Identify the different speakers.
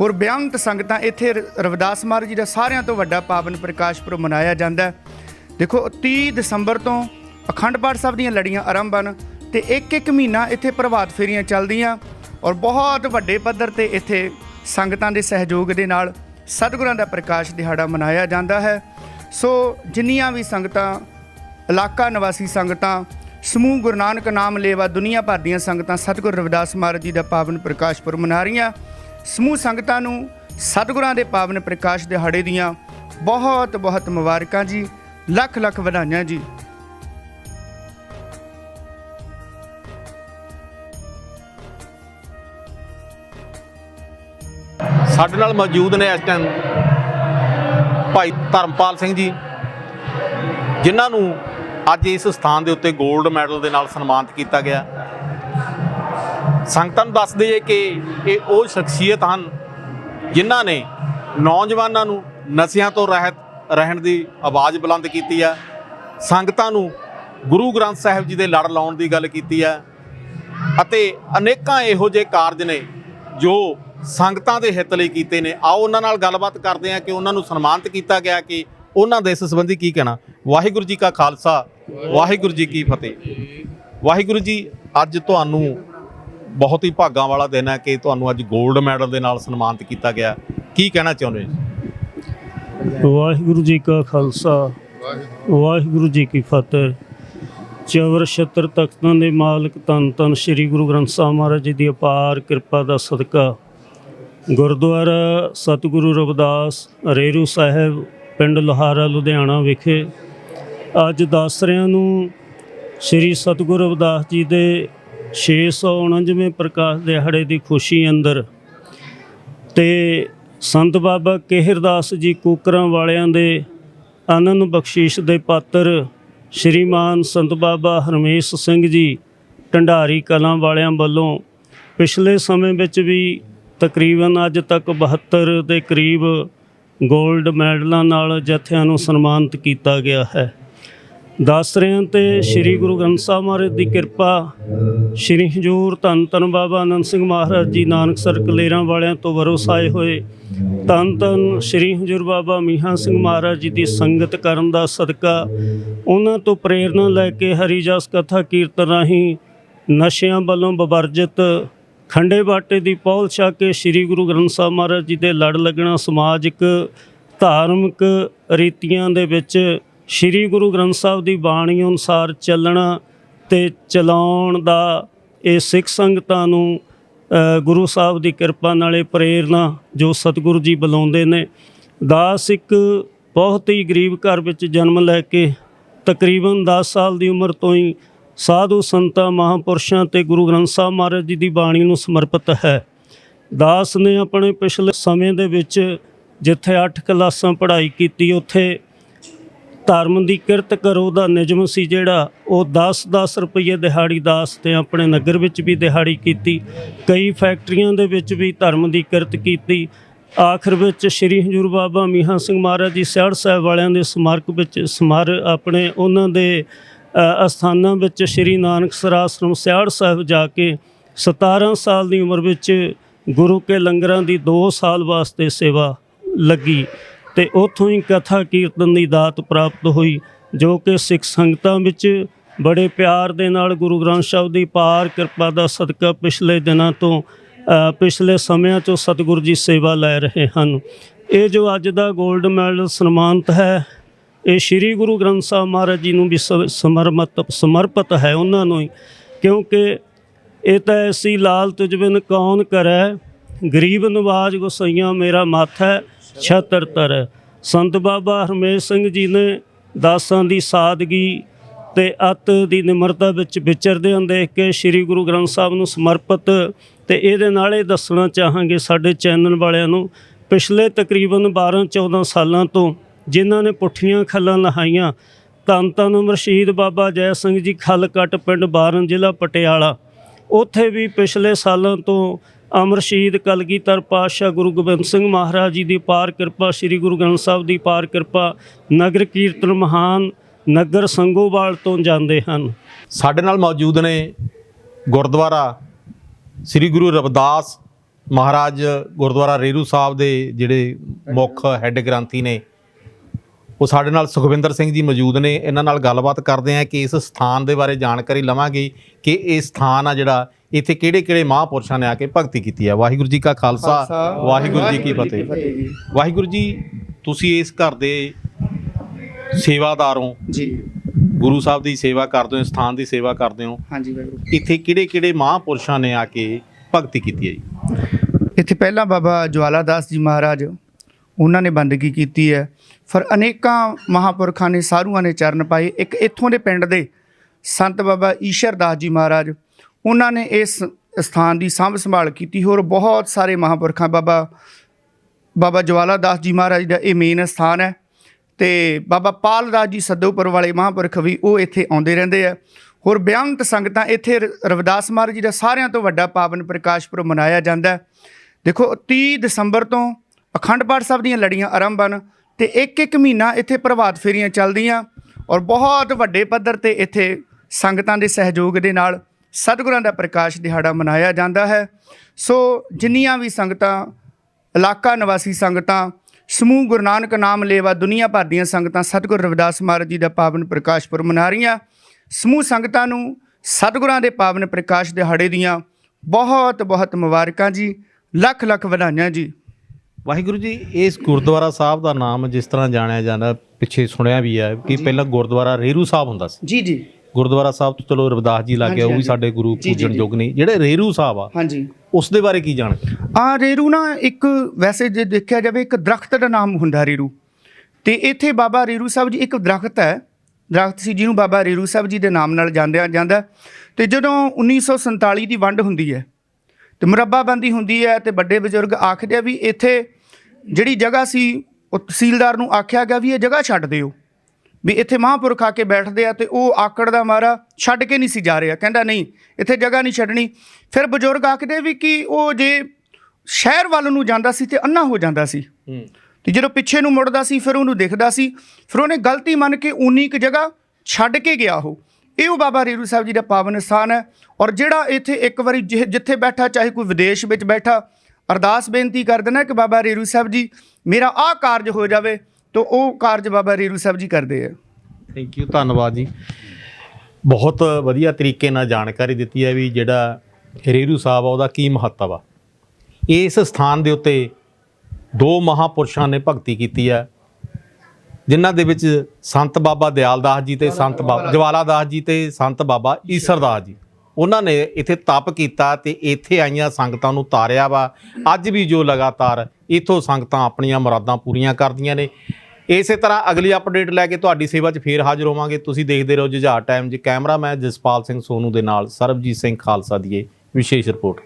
Speaker 1: ਹੋਰ ਬੇਅੰਤ ਸੰਗਤਾਂ ਇੱਥੇ ਰ- ਰਵਿਦਾਸ ਮਹਾਰਾਜ ਜੀ ਦਾ ਸਾਰਿਆਂ ਤੋਂ ਵੱਡਾ ਪਾਵਨ ਪ੍ਰਕਾਸ਼ ਪੁਰਬ ਮਨਾਇਆ ਜਾਂਦਾ ਹੈ। ਦੇਖੋ 30 ਦਸੰਬਰ ਤੋਂ ਅਖੰਡ ਪਾਠ ਸਾਹਿਬ ਦੀਆਂ ਲੜੀਆਂ ਆਰੰਭ ਹਨ ਤੇ ਇੱਕ ਇੱਕ ਮਹੀਨਾ ਇੱਥੇ ਪ੍ਰਭਾਤ ਫੇਰੀਆਂ ਚੱਲਦੀਆਂ ਔਰ ਬਹੁਤ ਵੱਡੇ ਪੱਧਰ ਤੇ ਇੱਥੇ ਸੰਗਤਾਂ ਦੇ ਸਹਿਯੋਗ ਦੇ ਨਾਲ ਸਤਿਗੁਰਾਂ ਦਾ ਪ੍ਰਕਾਸ਼ ਦਿਹਾੜਾ ਮਨਾਇਆ ਜਾਂਦਾ ਹੈ। ਸੋ ਜਿੰਨੀਆਂ ਵੀ ਸੰਗਤਾਂ, ਇਲਾਕਾ ਨਿਵਾਸੀ ਸੰਗਤਾਂ, ਸਮੂਹ ਗੁਰੂ ਨਾਨਕ ਨਾਮ ਲੇਵਾ ਦੁਨੀਆ ਭਰ ਦੀਆਂ ਸੰਗਤਾਂ ਸਤਿਗੁਰ ਰਵਿਦਾਸ ਮਹਾਰਾਜ ਜੀ ਦਾ ਪਾਵਨ ਪ੍ਰਕਾਸ਼ ਪੁਰਬ ਮਨਾ ਰਹੀਆਂ ਸਮੂਹ ਸੰਗਤਾਂ ਨੂੰ ਸਤਿਗੁਰਾਂ ਦੇ ਪਾਵਨ ਪ੍ਰਕਾਸ਼ ਦਿਹਾੜੇ ਦੀਆਂ ਬਹੁਤ ਬਹੁਤ ਮੁਬਾਰਕਾਂ ਜੀ, ਲੱਖ ਲੱਖ ਵਧਾਈਆਂ ਜੀ।
Speaker 2: ਸਾਡੇ ਨਾਲ ਮੌਜੂਦ ਨੇ ਇਸ ਟਾਈਮ ਭਾਈ ਧਰਮਪਾਲ ਸਿੰਘ ਜੀ, ਜਿਨ੍ਹਾਂ ਨੂੰ ਅੱਜ ਇਸ ਸਥਾਨ ਦੇ ਉੱਤੇ 골ਡ ਮੈਡਲ ਦੇ ਨਾਲ ਸਨਮਾਨਿਤ ਕੀਤਾ ਗਿਆ। ਸੰਗਤਾਂ ਨੂੰ ਦੱਸ ਦਈਏ ਕਿ ਇਹ ਉਹ ਸ਼ਖਸੀਅਤ ਹਨ ਜਿਨ੍ਹਾਂ ਨੇ ਨੌਜਵਾਨਾਂ ਨੂੰ ਨਸ਼ਿਆਂ ਤੋਂ ਰਹਿਤ ਰਹਿਣ ਦੀ ਆਵਾਜ਼ ਬੁਲੰਦ ਕੀਤੀ ਹੈ। ਸੰਗਤਾਂ ਨੂੰ ਗੁਰੂ ਗ੍ਰੰਥ ਸਾਹਿਬ ਜੀ ਦੇ ਲੜ ਲਾਉਣ ਦੀ ਗੱਲ ਕੀਤੀ ਹੈ ਅਤੇ ਅਨੇਕਾਂ ਇਹੋ ਜਿਹੇ ਕਾਰਜ ਨੇ ਜੋ ਸੰਗਤਾਂ ਦੇ ਹਿੱਤ ਲਈ ਕੀਤੇ ਨੇ। ਆਓ ਉਹਨਾਂ ਨਾਲ ਗੱਲਬਾਤ ਕਰਦੇ ਹਾਂ ਕਿ ਉਹਨਾਂ ਨੂੰ ਸਨਮਾਨਿਤ ਕੀਤਾ ਗਿਆ ਕਿ ਉਹਨਾਂ ਦੇ ਇਸ ਸੰਬੰਧੀ ਕੀ ਕਹਿਣਾ। ਵਾਹਿਗੁਰੂ ਜੀ ਕਾ ਖਾਲਸਾ, ਵਾਹਿਗੁਰੂ ਜੀ ਕੀ ਫਤਿਹ। ਵਾਹਿਗੁਰੂ ਜੀ, ਅੱਜ ਤੁਹਾਨੂੰ ਬਹੁਤ ਹੀ ਭਾਗਾਂ ਵਾਲਾ ਦਿਨ ਹੈ ਕਿ ਤੁਹਾਨੂੰ ਅੱਜ 골ਡ ਮੈਡਲ ਦੇ ਨਾਲ ਸਨਮਾਨਿਤ ਕੀਤਾ ਗਿਆ। ਕੀ ਕਹਿਣਾ ਚਾਹੁੰਦੇ ਹੋ?
Speaker 3: ਵਾਹਿਗੁਰੂ ਜੀ ਕਾ ਖਾਲਸਾ, ਵਾਹਿਗੁਰੂ ਜੀ ਕੀ ਫਤਿਹ। ਚਵਰ ਛਤਰ ਤਖਤਾਂ ਦੇ ਮਾਲਕ ਧੰਨ ਧੰਨ ਸ੍ਰੀ ਗੁਰੂ ਗ੍ਰੰਥ ਸਾਹਿਬ ਮਹਾਰਾਜ ਜੀ ਦੀ ਅਪਾਰ ਕਿਰਪਾ ਦਾ ਸਦਕਾ। ਗੁਰਦੁਆਰਾ ਸਤਿਗੁਰੂ ਰਵਿਦਾਸ ਰੇਰੂ ਸਾਹਿਬ, ਪਿੰਡ ਲੋਹਾਰਾ, ਲੁਧਿਆਣਾ ਵਿਖੇ ਅੱਜ ਦਾਸਰਿਆਂ ਨੂੰ ਸ੍ਰੀ ਸਤਿਗੁਰੂ ਰਵਿਦਾਸ ਜੀ ਦੇ 649ਵੇਂ ਪ੍ਰਕਾਸ਼ ਦਿਹਾੜੇ ਦੀ ਖੁਸ਼ੀ ਅੰਦਰ ਤੇ ਸੰਤ ਬਾਬਾ ਕਿਹਰਦਾਸ ਜੀ ਕੁਕਰਾਂ ਵਾਲਿਆਂ ਦੇ ਆਨੰਦ ਬਖਸ਼ੀਸ਼ ਦੇ ਪਾਤਰ ਸ਼੍ਰੀਮਾਨ ਸੰਤ ਬਾਬਾ ਹਰਮੇਸ਼ ਸਿੰਘ ਜੀ ਢੰਡਾਰੀ ਕਲਾਂ ਵਾਲਿਆਂ ਵੱਲੋਂ ਪਿਛਲੇ ਸਮੇਂ ਵਿੱਚ ਵੀ ਤਕਰੀਬਨ ਅੱਜ ਤੱਕ 72 ਦੇ ਕਰੀਬ 골ਡ ਮੈਡਲਾਂ ਨਾਲ ਜਥਿਆਂ ਨੂੰ ਸਨਮਾਨਿਤ ਕੀਤਾ ਗਿਆ ਹੈ। ਦੱਸ ਰਹੇ ਹਾਂ ਤੇ ਸ੍ਰੀ ਗੁਰੂ ਗ੍ਰੰਥ ਸਾਹਿਬ ਮਹਾਰਾਜ ਦੀ ਕਿਰਪਾ, ਸ੍ਰੀ ਹਜੂਰ ਧੰਨ ਧੰਨ ਬਾਬਾ ਅਨੰਦ ਸਿੰਘ ਮਹਾਰਾਜ ਜੀ ਨਾਨਕਸਰ ਕਲੇਰਾਂ ਵਾਲਿਆਂ ਤੋਂ ਵਰੋਸਾਏ ਹੋਏ। ਧੰਨ ਧੰਨ ਸ੍ਰੀ ਹਜੂਰ ਬਾਬਾ ਮੀਹਾਂ ਸਿੰਘ ਮਹਾਰਾਜ ਜੀ ਦੀ ਸੰਗਤ ਕਰਨ ਦਾ ਸਦਕਾ, ਉਹਨਾਂ ਤੋਂ ਪ੍ਰੇਰਣਾ ਲੈ ਕੇ ਹਰੀ ਜਸ ਕਥਾ ਕੀਰਤਨ ਰਾਹੀਂ ਨਸ਼ਿਆਂ ਵੱਲੋਂ ਬਵਰਜਿਤ ਖੰਡੇ ਬਾਟੇ ਦੀ ਪੌਲ ਛਾ ਕੇ ਸ੍ਰੀ ਗੁਰੂ ਗ੍ਰੰਥ ਸਾਹਿਬ ਮਹਾਰਾਜ ਜੀ ਦੇ ਲੜ ਲੱਗਣਾ ਸਮਾਜਿਕ ਧਾਰਮਿਕ ਰੀਤੀਆਂ ਦੇ ਵਿੱਚ ਸ੍ਰੀ ਗੁਰੂ ਗ੍ਰੰਥ ਸਾਹਿਬ ਦੀ ਬਾਣੀ ਅਨੁਸਾਰ ਚੱਲਣਾ ਤੇ ਚਲਾਉਣ ਦਾ ਇਹ ਸਿੱਖ ਸੰਗਤਾਂ ਨੂੰ ਗੁਰੂ ਸਾਹਿਬ ਦੀ ਕਿਰਪਾ ਨਾਲੇ ਪ੍ਰੇਰਣਾ ਜੋ ਸਤਿਗੁਰੂ ਜੀ ਬੁਲਾਉਂਦੇ ਨੇ। ਦਾਸ ਇੱਕ ਬਹੁਤ ਹੀ ਗਰੀਬ ਘਰ ਵਿੱਚ ਜਨਮ ਲੈ ਕੇ ਤਕਰੀਬਨ 10 ਸਾਲ ਦੀ ਉਮਰ ਤੋਂ ਹੀ ਸਾਧੂ ਸੰਤਾਂ, ਮਹਾਪੁਰਸ਼ਾਂ ਤੇ ਗੁਰੂ ਗ੍ਰੰਥ ਸਾਹਿਬ ਮਹਾਰਾਜ ਜੀ ਦੀ ਬਾਣੀ ਨੂੰ ਸਮਰਪਿਤ ਹੈ। ਦਾਸ ਨੇ ਆਪਣੇ ਪਿਛਲੇ ਸਮੇਂ ਦੇ ਵਿੱਚ ਜਿੱਥੇ 8 ਕਲਾਸਾਂ ਪੜ੍ਹਾਈ ਕੀਤੀ, ਉੱਥੇ ਧਰਮ ਦੀ ਕਿਰਤ ਕਰੋ ਦਾ ਨਿਯਮ ਸੀ ਜਿਹੜਾ ਉਹ 10-10 ਰੁਪਏ ਦਿਹਾੜੀ ਦਾਸ ਤੇ ਆਪਣੇ ਨਗਰ ਵਿੱਚ ਵੀ ਦਿਹਾੜੀ ਕੀਤੀ, ਕਈ ਫੈਕਟਰੀਆਂ ਦੇ ਵਿੱਚ ਵੀ ਧਰਮ ਦੀ ਕਿਰਤ ਕੀਤੀ। ਆਖਰ ਵਿੱਚ ਸ੍ਰੀ ਹਜੂਰ ਬਾਬਾ ਮੀਹਾਂ ਸਿੰਘ ਮਹਾਰਾਜ ਜੀ ਸਿਆੜ ਸਾਹਿਬ ਵਾਲਿਆਂ ਦੇ ਸਮਾਰਕ ਵਿੱਚ ਸਮਾਰ ਆਪਣੇ ਉਹਨਾਂ ਦੇ ਅਸਥਾਨਾਂ ਵਿੱਚ ਸ੍ਰੀ ਨਾਨਕਸਰ ਆਸ਼ਰਮ ਸਿਆੜ ਸਾਹਿਬ ਜਾ ਕੇ 17 ਸਾਲ ਦੀ ਉਮਰ ਵਿੱਚ ਗੁਰੂ ਕੇ ਲੰਗਰਾਂ ਦੀ 2 ਸਾਲ ਵਾਸਤੇ ਸੇਵਾ ਲੱਗੀ। ਤੇ ਉੱਥੋਂ ਹੀ ਕਥਾ ਕੀਰਤਨ ਦੀ ਦਾਤ ਪ੍ਰਾਪਤ ਹੋਈ, ਜੋ ਕਿ ਸਿੱਖ ਸੰਗਤਾਂ ਵਿੱਚ ਬੜੇ ਪਿਆਰ ਦੇ ਨਾਲ ਗੁਰੂ ਗ੍ਰੰਥ ਸਾਹਿਬ ਦੀ ਪਾਰ ਕਿਰਪਾ ਦਾ ਸਦਕਾ ਪਿਛਲੇ ਦਿਨਾਂ ਤੋਂ ਪਿਛਲੇ ਸਮਿਆਂ ਤੋਂ ਸਤਿਗੁਰੂ ਜੀ ਸੇਵਾ ਲੈ ਰਹੇ ਹਨ। ਇਹ ਜੋ ਅੱਜ ਦਾ 골ਡ ਮੈਡਲ ਸਨਮਾਨਿਤ ਹੈ, ਇਹ ਸ੍ਰੀ ਗੁਰੂ ਗ੍ਰੰਥ ਸਾਹਿਬ ਮਹਾਰਾਜ ਜੀ ਨੂੰ ਵੀ ਸ- ਸਮਰਮਤ, ਸਮਰਪਿਤ ਹੈ ਉਹਨਾਂ ਨੂੰ ਹੀ, ਕਿਉਂਕਿ ਇਹ ਤਾਂ ਐਸੀ ਲਾਲ ਤੁਝ ਬਿਨ ਕੌਣ ਕਰੈ? ਗਰੀਬ ਨਵਾਜ ਗੁਸਈਆਂ ਮੇਰਾ ਮੱਥ ਹੈ ਛਤਰ ਤਰ। ਸੰਤ ਬਾਬਾ ਹਰਮੇਸ਼ ਸਿੰਘ ਜੀ ਨੇ ਦਾਸਾਂ ਦੀ ਸਾਦਗੀ ਤੇ ਅਤ ਦੀ ਨਿਮਰਤਾ ਵਿੱਚ ਵਿਚਰਦੇ ਹਨ ਦੇਖ ਕੇ ਸ੍ਰੀ ਗੁਰੂ ਗ੍ਰੰਥ ਸਾਹਿਬ ਨੂੰ ਸਮਰਪਿਤ ਤੇ ਇਹਦੇ ਨਾਲ ਇਹ ਦੱਸਣਾ ਚਾਹਾਂਗੇ ਸਾਡੇ ਚੈਨਲ ਵਾਲਿਆਂ ਨੂੰ, ਪਿਛਲੇ ਤਕਰੀਬਨ 12 14 ਸਾਲਾਂ ਤੋਂ ਜਿਨ੍ਹਾਂ ਨੇ ਪੁੱਠੀਆਂ ਖੱਲਾਂ ਲਹਾਈਆਂ ਧੰਨ ਧੰਨ ਮਰਸ਼ੀਦ ਬਾਬਾ ਜੈ ਸਿੰਘ ਜੀ ਖਲਕਟ ਪਿੰਡ ਬਾਰਨ ਜ਼ਿਲ੍ਹਾ ਪਟਿਆਲਾ। ਉੱਥੇ ਵੀ ਪਿਛਲੇ ਸਾਲਾਂ ਤੋਂ ਅਮਰਸ਼ੀਦ ਕਲਗੀਧਰ ਪਾਤਸ਼ਾਹ ਗੁਰੂ ਗੋਬਿੰਦ ਸਿੰਘ ਮਹਾਰਾਜ ਜੀ ਦੀ ਪਾਰ ਕਿਰਪਾ, ਸ੍ਰੀ ਗੁਰੂ ਗ੍ਰੰਥ ਸਾਹਿਬ ਦੀ ਪਾਰ ਕਿਰਪਾ, ਨਗਰ ਕੀਰਤਨ ਮਹਾਨ ਨਗਰ ਸੰਗੋਵਾਲ ਤੋਂ ਜਾਂਦੇ ਹਨ।
Speaker 2: ਸਾਡੇ ਨਾਲ ਮੌਜੂਦ ਨੇ ਗੁਰਦੁਆਰਾ ਸ੍ਰੀ ਗੁਰੂ ਰਵਿਦਾਸ ਮਹਾਰਾਜ, ਗੁਰਦੁਆਰਾ ਰੇਰੂ ਸਾਹਿਬ ਦੇ ਜਿਹੜੇ ਮੁੱਖ ਹੈੱਡ ਗ੍ਰੰਥੀ ਨੇ। ਉਹ ਸਾਡੇ ਨਾਲ ਸੁਖਵਿੰਦਰ ਸਿੰਘ ਜੀ ਮੌਜੂਦ ਨੇ। ਇਹਨਾਂ ਨਾਲ ਗੱਲਬਾਤ ਕਰਦੇ ਆ ਕਿ ਇਸ ਸਥਾਨ ਦੇ ਬਾਰੇ ਜਾਣਕਾਰੀ ਲਵਾਂਗੇ ਕਿ ਇਹ ਸਥਾਨ ਆ ਜਿਹੜਾ ਇੱਥੇ ਕਿਹੜੇ ਕਿਹੜੇ ਮਹਾਂਪੁਰਸ਼ਾਂ ਨੇ ਆ ਕੇ ਭਗਤੀ ਕੀਤੀ ਹੈ ਵਾਹਿਗੁਰੂ ਜੀ ਕਾ ਖਾਲਸਾ ਵਾਹਿਗੁਰੂ ਜੀ ਕੀ ਫਤਿਹ। ਵਾਹਿਗੁਰੂ ਜੀ ਤੁਸੀਂ ਇਸ ਘਰ ਦੇ ਸੇਵਾਦਾਰ ਹੋ।
Speaker 1: ਜੀ।
Speaker 2: ਗੁਰੂ ਸਾਹਿਬ ਦੀ ਸੇਵਾ ਕਰਦੇ ਹੋ ਸਥਾਨ ਦੀ ਸੇਵਾ ਕਰਦੇ ਹੋ।
Speaker 1: ਹਾਂਜੀ ਵਾਹਿਗੁਰੂ।
Speaker 2: ਇੱਥੇ ਕਿਹੜੇ ਕਿਹੜੇ ਮਹਾਂਪੁਰਸ਼ਾਂ ਨੇ ਆ ਕੇ ਭਗਤੀ ਕੀਤੀ ਹੈ ਜੀ?
Speaker 1: ਇੱਥੇ ਪਹਿਲਾਂ ਬਾਬਾ ਜਵਾਲਾ ਦਾਸ ਜੀ ਮਹਾਰਾਜ ਉਹਨਾਂ ਨੇ ਬੰਦਗੀ ਕੀਤੀ ਹੈ। ਫਿਰ ਅਨੇਕਾਂ ਮਹਾਪੁਰਖਾਂ ਨੇ ਸਾਧੂਆਂ ਨੇ ਚਰਨ ਪਾਏ। ਇੱਕ ਇੱਥੋਂ ਦੇ ਪਿੰਡ ਦੇ ਸੰਤ ਬਾਬਾ ਈਸ਼ਰ ਦਾਸ ਜੀ ਮਹਾਰਾਜ ਉਹਨਾਂ ਨੇ ਇਸ ਸਥਾਨ ਦੀ ਸਾਂਭ ਸੰਭਾਲ ਕੀਤੀ, ਹੋਰ ਬਹੁਤ ਸਾਰੇ ਮਹਾਪੁਰਖਾਂ, ਬਾਬਾ ਬਾਬਾ ਜਵਾਲਾ ਦਾਸ ਜੀ ਮਹਾਰਾਜ ਦਾ ਇਹ ਮੇਨ ਸਥਾਨ ਹੈ ਤੇ ਬਾਬਾ ਪਾਲ ਦਾਸ ਜੀ ਸੱਦੋਪੁਰ ਵਾਲੇ ਮਹਾਂਪੁਰਖ ਵੀ ਉਹ ਇੱਥੇ ਆਉਂਦੇ ਰਹਿੰਦੇ ਆ। ਹੋਰ ਬੇਅੰਤ ਸੰਗਤਾਂ ਇੱਥੇ ਰ- ਰਵਿਦਾਸ ਮਹਾਰਾਜ ਜੀ ਦਾ ਸਾਰਿਆਂ ਤੋਂ ਵੱਡਾ ਪਾਵਨ ਪ੍ਰਕਾਸ਼ ਪੁਰਬ ਮਨਾਇਆ ਜਾਂਦਾ ਦੇਖੋ 30 ਦਸੰਬਰ ਤੋਂ ਅਖੰਡ ਪਾਠ ਸਾਹਿਬ ਦੀਆਂ ਲੜੀਆਂ ਆਰੰਭ ਹਨ ਤੇ ਇੱਕ ਇੱਕ ਮਹੀਨਾ ਇੱਥੇ ਪ੍ਰਭਾਤ ਫੇਰੀਆਂ ਚੱਲਦੀਆਂ ਔਰ ਬਹੁਤ ਵੱਡੇ ਪੱਧਰ ਤੇ ਇੱਥੇ ਸੰਗਤਾਂ ਦੇ ਸਹਿਯੋਗ ਦੇ ਨਾਲ ਸਤਿਗੁਰਾਂ ਦਾ ਪ੍ਰਕਾਸ਼ ਦਿਹਾੜਾ ਮਨਾਇਆ ਜਾਂਦਾ ਹੈ। ਸੋ ਜਿੰਨੀਆਂ ਵੀ ਸੰਗਤਾਂ ਇਲਾਕਾ ਨਿਵਾਸੀ ਸੰਗਤਾਂ ਸਮੂਹ ਗੁਰੂ ਨਾਨਕ ਨਾਮ ਲੇਵਾ ਦੁਨੀਆ ਭਰ ਦੀਆਂ ਸੰਗਤਾਂ ਸਤਿਗੁਰ ਰਵਿਦਾਸ ਮਹਾਰਾਜ ਜੀ ਦਾ ਪਾਵਨ ਪ੍ਰਕਾਸ਼ ਪੁਰਬ ਮਨਾ ਰਹੀਆਂ ਸਮੂਹ ਸੰਗਤਾਂ ਨੂੰ ਸਤਿਗੁਰਾਂ ਦੇ ਪਾਵਨ ਪ੍ਰਕਾਸ਼ ਦਿਹਾੜੇ ਦੀਆਂ ਬਹੁਤ ਬਹੁਤ ਮੁਬਾਰਕਾਂ ਜੀ ਲੱਖ ਲੱਖ ਵਧਾਈਆਂ ਜੀ।
Speaker 2: ਵਾਹਿਗੁਰੂ ਜੀ ਇਸ ਗੁਰਦੁਆਰਾ ਸਾਹਿਬ ਦਾ ਨਾਮ ਜਿਸ ਤਰ੍ਹਾਂ ਜਾਣਿਆ ਜਾਂਦਾ ਪਿੱਛੇ ਸੁਣਿਆ ਵੀ ਹੈ ਕਿ ਪਹਿਲਾਂ ਗੁਰਦੁਆਰਾ ਰੇਰੂ ਸਾਹਿਬ ਹੁੰਦਾ ਸੀ।
Speaker 1: ਜੀ ਜੀ।
Speaker 2: ਗੁਰਦੁਆਰਾ ਸਾਹਿਬ ਤੋਂ ਚਲੋ ਰਵਿਦਾਸ ਜੀ ਲੱਗ ਗਿਆ ਉਹ ਵੀ ਸਾਡੇ ਗੁਰੂ ਪੂਜਣ ਯੋਗ ਨੇ। ਜਿਹੜੇ ਰੇਰੂ ਸਾਹਿਬ ਆ
Speaker 1: ਹਾਂਜੀ।
Speaker 2: ਉਸ ਦੇ ਬਾਰੇ ਕੀ ਜਾਣਕਾਰੀ?
Speaker 1: ਆ ਰੇਰੂ ਨਾ ਇੱਕ ਵੈਸੇ ਜੇ ਦੇਖਿਆ ਜਾਵੇ ਇੱਕ ਦਰਖਤ ਦਾ ਨਾਮ ਹੁੰਦਾ ਰੇਰੂ। ਤੇ ਇੱਥੇ ਬਾਬਾ ਰੇਰੂ ਸਾਹਿਬ ਜੀ ਇੱਕ ਦਰਖਤ ਹੈ। ਦਰਖਤ ਸੀ ਜਿਹਨੂੰ ਬਾਬਾ ਰੇਰੂ ਸਾਹਿਬ ਜੀ ਦੇ ਨਾਮ ਨਾਲ ਜਾਣਿਆ ਜਾਂਦਾ। ਤੇ ਜਦੋਂ 1947 ਦੀ ਵੰਡ ਹੁੰਦੀ ਹੈ ਤੇ ਮੁਰੱਬਾਬੰਦੀ ਹੁੰਦੀ ਹੈ ਤੇ ਵੱਡੇ ਬਜ਼ੁਰਗ ਆਖਦੇ ਆ ਵੀ ਇੱਥੇ ਜਿਹੜੀ ਜਗ੍ਹਾ ਸੀ ਉਹ ਤਹਿਸੀਲਦਾਰ ਨੂੰ ਆਖਿਆ ਗਿਆ ਵੀ ਇਹ ਜਗ੍ਹਾ ਛੱਡ ਦਿਓ। ਵੀ ਇੱਥੇ ਮਹਾਂਪੁਰਖ ਆ ਕੇ ਬੈਠਦੇ ਆ ਤੇ ਉਹ ਆਕੜ ਦਾ ਮਾਰਾ ਛੱਡ ਕੇ ਨਹੀਂ ਸੀ ਜਾ ਰਿਹਾ। ਕਹਿੰਦਾ ਨਹੀਂ ਇੱਥੇ ਜਗ੍ਹਾ ਨਹੀਂ ਛੱਡਣੀ। ਫਿਰ ਬਜ਼ੁਰਗ ਆਖਦੇ ਵੀ ਕਿ ਉਹ ਜੇ ਸ਼ਹਿਰ ਵੱਲ ਨੂੰ ਜਾਂਦਾ ਸੀ ਤੇ ਅੰਨਾ ਹੋ ਜਾਂਦਾ ਸੀ।
Speaker 2: ਹੂੰ।
Speaker 1: ਤੇ ਜਦੋਂ ਪਿੱਛੇ ਨੂੰ ਮੁੜਦਾ ਸੀ ਫਿਰ ਉਹਨੂੰ ਦਿਖਦਾ ਸੀ। ਫਿਰ ਉਹਨੇ ਗਲਤੀ ਮੰਨ ਕੇ ਉਨੀ ਕੁ ਜਗ੍ਹਾ ਛੱਡ ਕੇ ਗਿਆ ਉਹ। ਇਹ ਉਹ ਬਾਬਾ ਰੇਰੂ ਸਾਹਿਬ ਜੀ ਦਾ ਪਾਵਨ ਸਥਾਨ ਹੈ ਔਰ ਜਿਹੜਾ ਇੱਥੇ ਇੱਕ ਵਾਰੀ ਜਿੱਥੇ ਬੈਠਾ ਚਾਹੇ ਕੋਈ ਵਿਦੇਸ਼ ਵਿੱਚ ਬੈਠਾ ਅਰਦਾਸ ਬੇਨਤੀ ਕਰ ਦੇਣਾ ਕਿ ਬਾਬਾ ਰੇਰੂ ਸਾਹਿਬ ਜੀ ਮੇਰਾ ਆਹ ਕਾਰਜ ਹੋ ਜਾਵੇ। ਤਾਂ ਉਹ ਕਾਰਜ ਬਾਬਾ ਰੇਰੂ ਸਾਹਿਬ ਜੀ ਕਰਦੇ ਆ।
Speaker 2: ਥੈਂਕ ਯੂ ਧੰਨਵਾਦ ਜੀ। ਬਹੁਤ ਵਧੀਆ ਤਰੀਕੇ ਨਾਲ ਜਾਣਕਾਰੀ ਦਿੱਤੀ ਹੈ ਵੀ ਜਿਹੜਾ ਰੇਰੂ ਸਾਹਿਬ ਆ ਉਹਦਾ ਕੀ ਮਹੱਤਵ ਆ। ਇਸ ਸਥਾਨ ਦੇ ਉੱਤੇ ਦੋ ਮਹਾਪੁਰਸ਼ਾਂ ਨੇ ਭਗਤੀ ਕੀਤੀ ਹੈ ਜਿਨ੍ਹਾਂ ਦੇ ਵਿੱਚ ਸੰਤ ਬਾਬਾ ਦਿਆਲਦਾਸ ਜੀ ਤੇ ਸੰਤ ਬਾਬਾ ਜਵਾਲਾ ਦਾਸ ਜੀ। ਤੇ ਸੰਤ ਬਾਬਾ ਈਸਰਦਾਸ ਜੀ। ਉਹਨਾਂ ਨੇ ਇੱਥੇ ਤਪ ਕੀਤਾ ਤੇ ਇੱਥੇ ਆਈਆਂ ਸੰਗਤਾਂ ਨੂੰ ਤਾਰਿਆ ਵਾ। ਅੱਜ ਵੀ ਜੋ ਲਗਾਤਾਰ ਇਥੋਂ ਸੰਗਤਾਂ ਆਪਣੀਆਂ ਮੁਰਾਦਾਂ ਪੂਰੀਆਂ ਕਰਦੀਆਂ ਨੇ। ਇਸੇ ਤਰ੍ਹਾਂ ਅਗਲੀ ਅਪਡੇਟ ਲੈ ਕੇ ਤੁਹਾਡੀ ਸੇਵਾ 'ਚ ਫੇਰ ਹਾਜ਼ਰ ਹੋਵਾਂਗੇ। ਤੁਸੀਂ ਦੇਖਦੇ ਰਹੋ ਜੁਝਾਰ ਟਾਈਮ ਜੀ ਕੈਮਰਾਮੈਨ ਜਸਪਾਲ ਸਿੰਘ ਸੋਨੂ ਦੇ ਨਾਲ ਸਰਬਜੀਤ ਸਿੰਘ ਖਾਲਸਾ ਦੀ ਇਹ ਵਿਸ਼ੇਸ਼ ਰਿਪੋਰਟ।